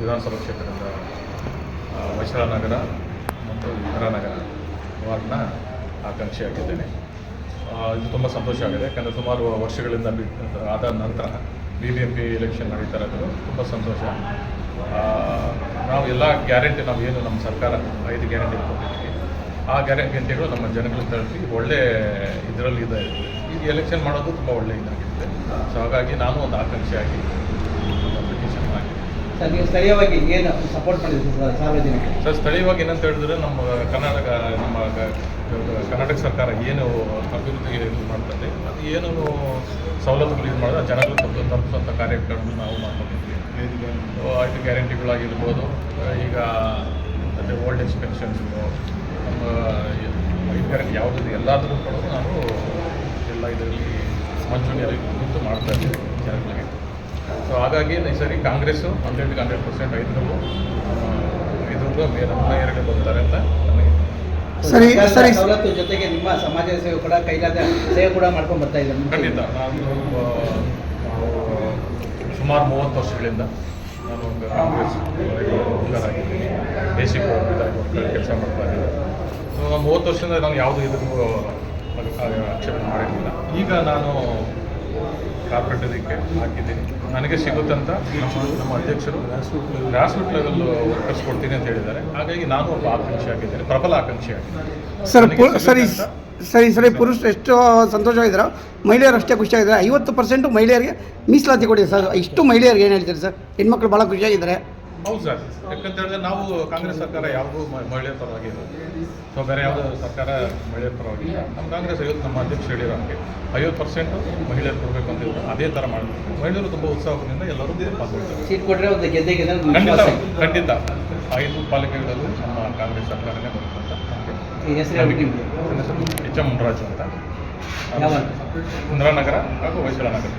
ವಿಧಾನಸಭಾ ಕ್ಷೇತ್ರದ ವೈಶಾಲ ನಗರ ಮತ್ತು ಇಂದಿರಾನಗರ ವಾರ್ಡ್ನ ಆಕಾಂಕ್ಷಿಯಾಗಿದ್ದೇನೆ. ಇದು ತುಂಬ ಸಂತೋಷ ಆಗಿದೆ. ಯಾಕಂದರೆ ಸುಮಾರು ವರ್ಷಗಳಿಂದ ಬಿಟ್ಟು ಆದ ನಂತರ B B M P election ನಡೀತಾ ಇರೋದು ತುಂಬ ಸಂತೋಷ. ನಾವು ಎಲ್ಲ ಗ್ಯಾರಂಟಿ, ನಾವು ಏನು ನಮ್ಮ ಸರ್ಕಾರ ಐದು ಗ್ಯಾರಂಟಿ ಕೊಟ್ಟಿದ್ದೀವಿ. ಆ ಗ್ಯಾರಂಟಿಗಳು ನಮ್ಮ ಜನಗಳಿಗೆ ತಲುಪಿ ಒಳ್ಳೆ ಇದರಲ್ಲಿ ಇದೆ. ಈ ಎಲೆಕ್ಷನ್ ಮಾಡೋದು ತುಂಬ ಒಳ್ಳೆ ಇದಾಗಿರುತ್ತೆ ಸೊ ಹಾಗಾಗಿ ನಾನು ಒಂದು ಆಕಾಂಕ್ಷಿಯಾಗಿ ಅಪ್ಲಿಕೇಶನ್ ಹಾಕಿದ್ದೀನಿ ಸರ್ ನೀವು ಸ್ಥಳೀಯವಾಗಿ ಏನು ಸಪೋರ್ಟ್ ಮಾಡಿದ್ರಿ ಸರ್ ಸಾರ್ವಜನಿಕರಿಗೆ? ಸರ್ ಸ್ಥಳೀಯವಾಗಿ ಏನಂತ ಹೇಳಿದ್ರೆ ನಮ್ಮ ಕರ್ನಾಟಕ ನಮ್ಮ ಕರ್ನಾಟಕ ಸರ್ಕಾರ ಏನು ಅಭಿವೃದ್ಧಿಗೆ ಇದು ಮಾಡ್ತದೆ ಅದು ಏನು ಸವಲತ್ತುಗಳು ಇದು ಮಾಡಿದ್ರೆ ಜನಗಳು ತಪ್ಪು ತಪ್ಪಿಸುವಂಥ ಕಾರ್ಯಕ್ರಮಗಳು ನಾವು ಮಾಡ್ಕೊಂಡಿದ್ವಿ ಐದು ಗ್ಯಾರಂಟಿಗಳಾಗಿರ್ಬೋದು. ಈಗ ಮತ್ತು ಓಲ್ಡ್ ಏಜ್ ಪೆನ್ಷನ್ಸ್ಗಳು ನಮ್ಮ ಐದು ಗ್ಯಾರಂಟಿ ಯಾವುದಿದೆ ಎಲ್ಲಾದರೂ ಕೂಡ ನಾವು ಎಲ್ಲ ಇದರಲ್ಲಿ ಮಂಚೂಣಿಯಲ್ಲಿ ಕುರಿತು ಮಾಡ್ತಾ ಇದ್ದೀವಿ ಜನಗಳಿಗೆ. ಹಾಗಾಗಿ ಈ ಸರಿ ಕಾಂಗ್ರೆಸ್ಸು ಹಂಡ್ರೆಡ್ಗೆ ಹಂಡ್ರೆಡ್ ಪರ್ಸೆಂಟ್ ಐದರಲ್ಲೂ ಇದ್ರಿಂದ ಮೇರೆ ಎರಡು ಬರ್ತಾರೆ ಅಂತ ನನಗೆ ಸರಿ, ಸರಿ. ಸವಲತ್ತು ಜೊತೆಗೆ ನಿಮ್ಮ ಸಮಾಜ ಸೇವೆ ಕೂಡ ಕೈಲಾದ ಸೇವೆ ಕೂಡ ಮಾಡ್ಕೊಂಡು ಬರ್ತಾ ಇದ್ದಾರೆ ಖಂಡಿತ. ನಾನು ಸುಮಾರು ಮೂವತ್ತು ವರ್ಷಗಳಿಂದ ನಾನು ಒಂದು ಕಾಂಗ್ರೆಸ್ ಆಗಿದ್ದೀನಿ ಬೇಸಿಕ್ ಕೆಲಸ ಮಾಡ್ತಾ ಇದ್ದೀನಿ ಸೊ ನಾನು ಮೂವತ್ತು ವರ್ಷದಿಂದ ನಾನು ಯಾವುದೂ ಇದಕ್ಕೂ ಆಕ್ಷೇಪಣೆ ಮಾಡಿರಲಿಲ್ಲ. ಈಗ ನಾನು ಕಾರ್ಪೊರೇಟ್ ಇದಕ್ಕೆ ಹಾಕಿದ್ದೀನಿ. ನನಗೆ ಸಿಗುತ್ತಂತ ನಮ್ಮ ನಮ್ಮ ಅಧ್ಯಕ್ಷರು ಗ್ರಾಸ್ ರೂಟ್ ಲೆವೆಲ್ ವರ್ಕರ್ಸ್ ಕೊಡ್ತೀನಿ ಅಂತ ಹೇಳಿದ್ದಾರೆ. ಹಾಗಾಗಿ ನಾನು ಒಬ್ಬ ಆಕಾಂಕ್ಷಿ ಆಗಿದ್ದೇನೆ ಪ್ರಬಲ ಆಕಾಂಕ್ಷಿ ಆಗಿದ್ದೇನೆ. ಸರ್ ಸರಿ ಸರಿ ಸರಿ ಪುರುಷರು ಎಷ್ಟು ಸಂತೋಷವಾಗಿದ್ದಾರೋ ಮಹಿಳೆಯರು ಅಷ್ಟೇ ಖುಷಿಯಾಗಿದ್ದಾರೆ ಐವತ್ತು ಪರ್ಸೆಂಟು ಮಹಿಳೆಯರಿಗೆ ಮೀಸಲಾತಿ ಕೊಡಿ ಸರ್. ಇಷ್ಟು ಮಹಿಳೆಯರಿಗೆ ಏನು ಹೇಳ್ತೀರಿ ಸರ್? ಹೆಣ್ಮಕ್ಳು ಭಾಳ ಖುಷಿಯಾಗಿದ್ದಾರೆ. ಹೌದು ಸರ್. ಯಾಕಂತ ಹೇಳಿದ್ರೆ ನಾವು ಕಾಂಗ್ರೆಸ್ ಸರ್ಕಾರ ಯಾವುದೂ ಮಹಿಳೆಯ ಮಹಿಳೆಯರ ಪರವಾಗಿ ಇಲ್ಲ. ಸೊ ಬೇರೆ ಯಾವುದೋ ಸರ್ಕಾರ ಮಹಿಳೆಯ ಪರವಾಗಿ ಇಲ್ಲ. ನಮ್ಮ ಕಾಂಗ್ರೆಸ್ ಐವತ್ತು ನಮ್ಮ ಅಧ್ಯಕ್ಷ ಹೇಳಿರೋ ಹಾಗೆ ಐವತ್ತು ಪರ್ಸೆಂಟು ಮಹಿಳೆಯರು ಕೊಡಬೇಕು ಅಂತ ಅದೇ ಥರ ಮಾಡಬೇಕು. ಮಹಿಳೆಯರು ತುಂಬ ಉತ್ಸಾಹದಿಂದ ಎಲ್ಲರೂ ಪಾಲ್ಗೊಳ್ತಾರೆ. ಖಂಡಿತ ಐದು ಪಾಲಿಕೆಗಳಲ್ಲೂ ನಮ್ಮ ಕಾಂಗ್ರೆಸ್ ಸರ್ಕಾರನೇ ಬರುತ್ತೆ ಎಚ್ ಎಂ ಮುನರಾಜು ಅಂತ. ಇಂದ್ರಾನಗರ ಹಾಗೂ ಹೊಯ್ಸಳ ನಗರ.